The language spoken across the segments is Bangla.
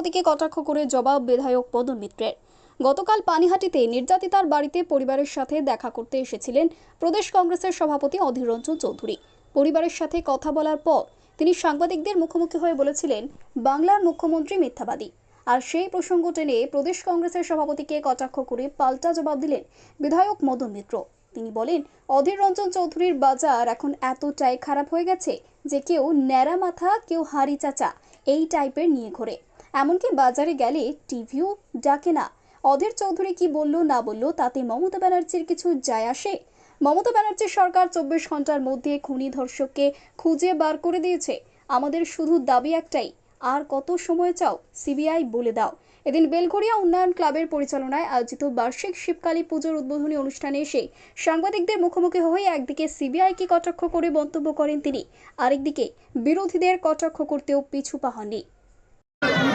সভাপতিকে কটাক্ষ করে জবাব বিধায়ক মদন মিত্রের। গতকাল পানিহাটিতে নির্যাতিতার বাড়িতে পরিবারের সাথে দেখা করতে এসেছিলেন প্রদেশ কংগ্রেসের সভাপতি অধীর রঞ্জন চৌধুরী। পরিবারের সাথে কথা বলার পর তিনি সাংবাদিকদের মুখোমুখি হয়ে বলেছিলেন, বাংলার মুখ্যমন্ত্রী মিথ্যাবাদী। আর সেই প্রসঙ্গ টেনে প্রদেশ কংগ্রেসের সভাপতিকে কটাক্ষ করে পাল্টা জবাব দিলেন বিধায়ক মদন মিত্র। তিনি বলেন, অধীর রঞ্জন চৌধুরীর বাজার এখন এতটাই খারাপ হয়ে গেছে যে কেউ ন্যাড়া মাথা, কেউ হাড়ি চাচা, এই টাইপের নিয়ে ঘোরে। এমনকি বাজারে গেলে টিভিও ডাকে না। অধীর চৌধুরী কি বলল, না বলল, তাতে মমতা ব্যানার্জির কিছু যায় আসে? মমতা ব্যানার্জির সরকার চব্বিশ ঘণ্টার মধ্যে খুনি ধর্ষককে খুঁজে বার করে দিয়েছে। আমাদের শুধু দাবি একটাই, আর কত সময় চাও? সিবিআই বলে দাও। এদিন বেলঘরিয়া উন্নয়ন ক্লাবের পরিচালনায় আয়োজিত বার্ষিক শিবকালী পুজোর উদ্বোধনী অনুষ্ঠানে এসে সাংবাদিকদের মুখোমুখি হয়ে একদিকে সিবিআইকে কটাক্ষ করে মন্তব্য করেন তিনি, আরেকদিকে বিরোধীদের কটাক্ষ করতেও পিছু পা হননি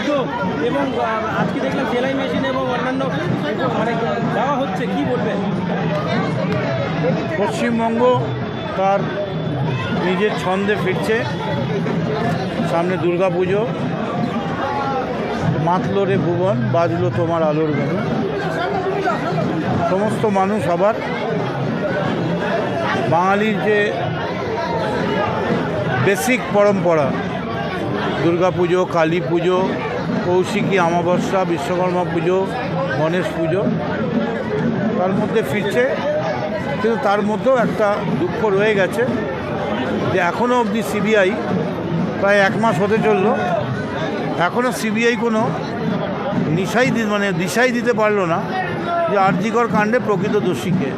উদ্যোগ এবং আজকে দেখলাম সেলাই মেশিন এবং অন্যান্য মানে দেওয়া হচ্ছে, কি বলবেন পশ্চিমবঙ্গ তার নিজের ছন্দে ফিরছে। সামনে দুর্গা পুজো মাতলো রে ভুবন, বাজলো তোমার আলোর গান সমস্ত মানুষ আবার বাঙালির যে বেসিক পরম্পরা, দুর্গা পুজো, কালী পুজো কৌশিকী অমাবস্যা, বিশ্বকর্মা পুজো, গণেশ পুজো। তার মধ্যে ফিরছে, কিন্তু তার মধ্যেও একটা দুঃখ রয়ে গেছে যে এখনও অবধি সিবিআই প্রায় এক মাস হতে চলল। এখনও সিবিআই কোনো নিশাই দি মানে দিশাই দিতে পারল না যে আরজিকর কাণ্ডে প্রকৃত দোষীকে।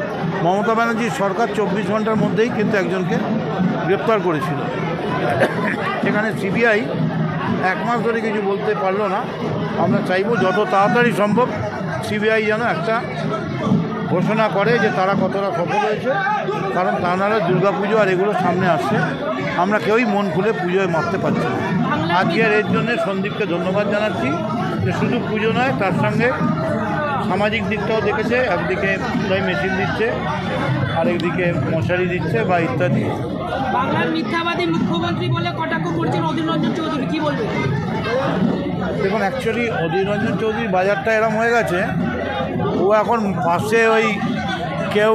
মমতা ব্যানার্জির সরকার চব্বিশ ঘণ্টার মধ্যেই কিন্তু একজনকে গ্রেপ্তার করেছিল। সেখানে সিবিআই এক মাস ধরে কিছু বলতে পারল না। আমরা চাইব যত তাড়াতাড়ি সম্ভব সিবিআই যেন একটা ঘোষণা করে যে তারা কতটা সফল হয়েছে, কারণ তা নাহলে দুর্গা পুজো আর এগুলো সামনে আসছে। আমরা কেউই মন খুলে পুজোয় মারতে পারছি না। আজকে আর এর জন্য সন্দীপকে ধন্যবাদ জানাচ্ছি যে শুধু পুজো নয়, তার সঙ্গে সামাজিক দিকটাও দেখেছে একদিকে সেলাই মেশিন দিচ্ছে আরেকদিকে মশারি দিচ্ছে বা ইত্যাদি। বাংলার মিথ্যাবাদী মুখ্যমন্ত্রী বলে কটাক্ষ করছেন অধীর রঞ্জন চৌধুরী কি বলবেন দেখুন অ্যাকচুয়ালি অধীর রঞ্জন চৌধুরীর বাজারটা এরম হয়ে গেছে ও এখন পাশে ওই কেউ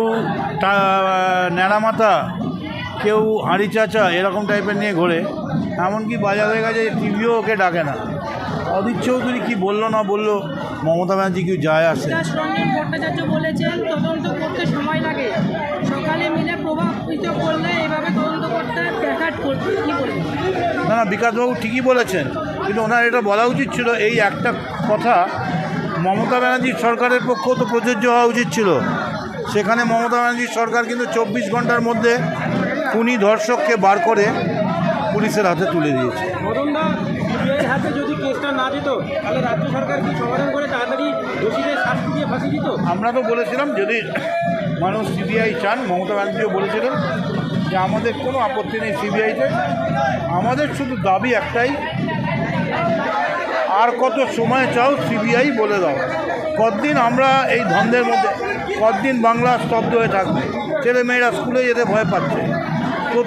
ন্যাড়ামাথা কেউ হাঁড়ি চাচা এরকম টাইপের নিয়ে ঘোরে এমনকি বাজার হয়ে গেছে টিভিও ওকে ডাকে না। অধীর চৌধুরী কী বলল না বলল মমতা ব্যানার্জি কি যায় আসে? রঞ্জন ভট্টাচার্য বলেছেন তদন্ত করতে সময় লাগে। সকালে মিলে প্রভাবিত করলে এভাবে তদন্ত করতে ব্যাঘাত করতে কি বলবেন? না না বিকাশবাবু ঠিকই বলেছেন কিন্তু ওনার এটা বলা উচিত ছিল এই একটা কথা মমতা ব্যানার্জির সরকারের পক্ষেও তো প্রযোজ্য হওয়া উচিত ছিল। সেখানে মমতা ব্যানার্জির সরকার কিন্তু চব্বিশ ঘণ্টার মধ্যে খুনি ধর্ষককে বার করে পুলিশের হাতে তুলে দিয়েছে। হাতে যদি কেসটা না দিত, তাহলে রাজ্য সরকার কি সমাধান করে তাড়াতাড়ি দোষীদের শাস্তি দিয়ে ফাঁসি দিত? আমরা তো বলেছিলাম, যদি মানুষ সিবিআই চান, মমতা ব্যানার্জিও বলেছিলেন যে আমাদের কোনো আপত্তি নেই সিবিআইতে আমাদের শুধু দাবি একটাই, আর কত সময় চাও সিবিআই বলে দাও। কতদিন আমরা এই ধন্দের মধ্যে, কতদিন বাংলা স্তব্ধ হয়ে থাকবে? ছেলে মেয়েরা স্কুলে যেতে ভয় পাচ্ছে।